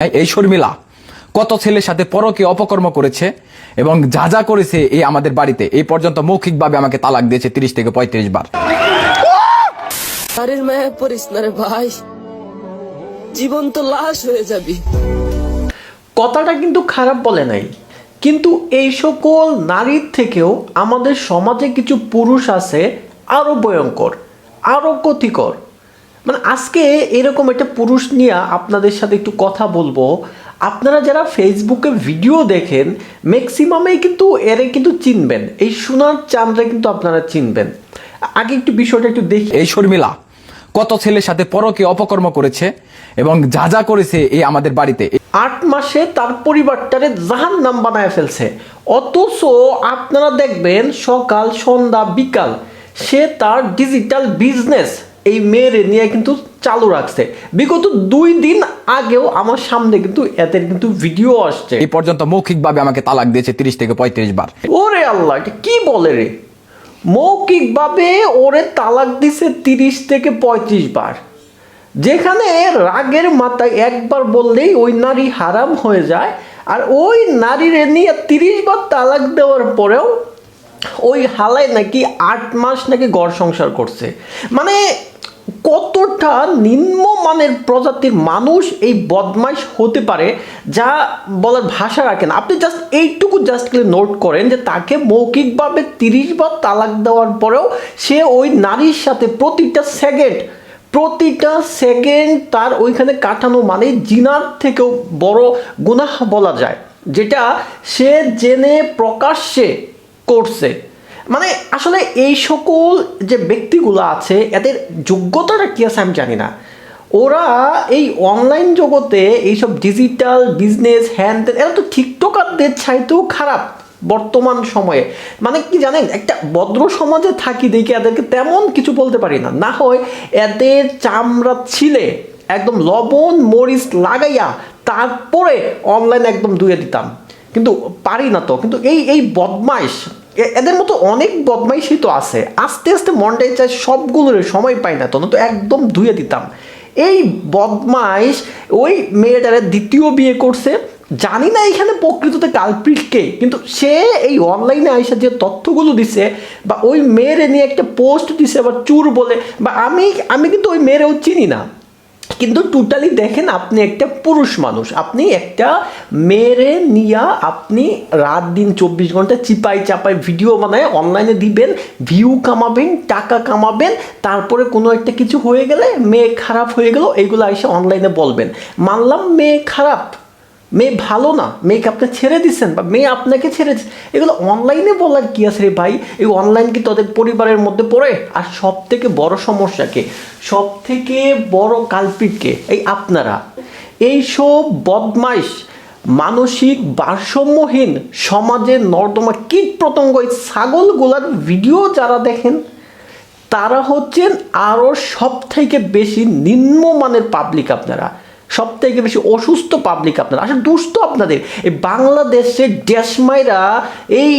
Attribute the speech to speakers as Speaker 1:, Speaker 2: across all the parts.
Speaker 1: এই শর্মিলা কত ছেলের সাথে পরকে অপকর্ম করেছে এবং যা যা করেছে এই আমাদের বাড়িতে এই পর্যন্ত মৌখিকভাবে আমাকে তালাক দিয়েছে তিরিশ থেকে পঁয়ত্রিশ বার।
Speaker 2: আরে মায়া পড়িস না রে ভাই। জীবন তো লাশ হয়ে যাবি।
Speaker 3: কথাটা কিন্তু খারাপ বলে নাই। কিন্তু এই সকল নারীর থেকেও আমাদের সমাজে কিছু পুরুষ আছে আরও ভয়ঙ্কর আরও ক্ষতিকর। মানে আজকে এরকম একটা পুরুষ নিয়ে আপনাদের সাথে একটু কথা বলব। আপনারা যারা ফেসবুকে ভিডিও দেখেন ম্যাক্সিমামে কিন্তু এরে কিন্তু চিনবেন। এই সোনার চাঁদরা কিন্তু আপনারা চিনবেন। আগে একটু বিষয়টা একটু দেখি।
Speaker 1: এই শর্মিলা কত ছেলের সাথে পরকে অপকর্ম করেছে এবং যা যা করেছে এই আমাদের বাড়িতে?
Speaker 3: আট মাসে তার পরিবারটারে জাহান নাম বানায় ফেলছে। অথচ আপনারা দেখবেন সকাল সন্ধ্যা বিকাল সে তার ডিজিটাল বিজনেস এই মেয়েরে নিয়ে কিন্তু চালু রাখছে। বিগত দুই দিন আগেও আমার সামনে কিন্তু এদের কিন্তু ভিডিও আসছে।
Speaker 1: এই পর্যন্ত মৌখিকভাবে আমাকে তালাক দিয়েছে তিরিশ থেকে পঁয়ত্রিশ বার।
Speaker 3: ওরে আল্লাহ কি বলে রে? মৌখিকভাবে ওরে তালাক দিছে তিরিশ থেকে পঁয়ত্রিশ বার। যেখানে রাগের মাথায় একবার বললেই ওই নারী হারাম হয়ে যায় আর ওই নারীর নিয়ে তিরিশ বার তালাক দেওয়ার পরেও ওই হালায় নাকি আট মাস নাকি গড় সংসার করছে। মানে কতটা নিম্নমানের প্রজাতির মানুষ এই বদমাইশ হতে পারে যা বলার ভাষা রাখেন আপনি জাস্ট এইটুকু জাস্ট নোট করেন যে তাকে মৌখিকভাবে তিরিশ বার তালাক দেওয়ার পরেও সে ওই নারীর সাথে প্রতিটা সেকেন্ড প্রতিটা সেকেন্ড তার ওইখানে কাটানো মানে জিনার থেকেও বড় গুনাহ বলা যায়। যেটা সে জেনে প্রকাশ্যে করছে। মানে আসলে এই সকল যে ব্যক্তিগুলো আছে, এদের যোগ্যতাটা কী আছে আমি জানি না। ওরা এই অনলাইন জগতে এইসব ডিজিটাল বিজনেস হ্যান ত্যান এরা তো টিকটকারদের চাইতেও খারাপ বর্তমান সময়ে। মানে কি জানেন, একটা ভদ্র সমাজে থাকি দেখে এদেরকে তেমন কিছু বলতে পারি না। না হয় এদের চামড়া ছিলে, একদম লবণ, মরিচ লাগাইয়া তারপরে অনলাইন একদম ধুয়ে দিতাম। কিন্তু পারি না তো। কিন্তু এই এই বদমাইশ এদের মতো অনেক বদমাইশই তো আছে। আস্তে আস্তে মনটাই চাই সবগুলোর সময় পাই না তো তো একদম ধুয়ে দিতাম। এই বদমাইশ ওই মেয়েটারে দ্বিতীয় বিয়ে করছে। জানি না এখানে প্রকৃততে কালপ্রিট কে, কিন্তু সে এই অনলাইনে আইসা যে তথ্যগুলো দিছে বা ওই মেয়েরে নিয়ে একটা পোস্ট দিছে বা চুর বলে, বা আমি আমি কিন্তু ওই মেয়েরেও চিনি না। কিন্তু টোটালি দেখেন আপনি একটা পুরুষ মানুষ। আপনি একটা মেরে নিয়া আপনি রাত দিন চব্বিশ ঘণ্টা চিপাই চাপাই ভিডিও বানায় অনলাইনে দিবেন ভিউ কামাবেন, টাকা কামাবেন, তারপরে কোনো একটা কিছু হয়ে গেলে, মেয়ে খারাপ হয়ে গেল এইগুলো এসে অনলাইনে বলবেন। মানলাম মেয়ে খারাপ। মেয়ে ভালো না, মেয়েকে আপনি ছেড়ে দিচ্ছেন বা মেয়ে আপনাকে ছেড়ে দিচ্ছে এগুলো অনলাইনে বলার কি আছে রে ভাই? এই অনলাইন কি তাদের পরিবারের মধ্যে পড়ে? আর সব থেকে বড় সমস্যাকে সব থেকে বড় কালপিটকে এই আপনারা। এইসব বদমাইশ, মানসিক ভারসাম্যহীন সমাজে নর্দমা কীট প্রতঙ্গ এই ছাগলগুলার ভিডিও যারা দেখেন, তারা হচ্ছেন আরও সব থেকে বেশি নিম্নমানের পাবলিক আপনারা। সব থেকে বেশি অসুস্থ পাবলিক আপনারা আসলে দুস্থ আপনাদের। এই বাংলাদেশের ডেসমাইরা এই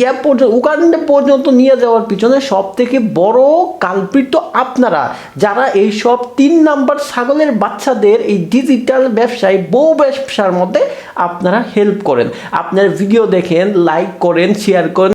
Speaker 3: ইয়া পর্যন্ত পর্যন্ত নিয়ে যাওয়ার পিছনে সব থেকে বড় কালপিত তো আপনারা। যারা এই সব তিন নাম্বার ছাগলের বাচ্চাদের এই ডিজিটাল ব্যবসায় বউ ব্যবসার মধ্যে আপনারা হেল্প করেন। আপনার ভিডিও দেখেন লাইক করেন শেয়ার করেন।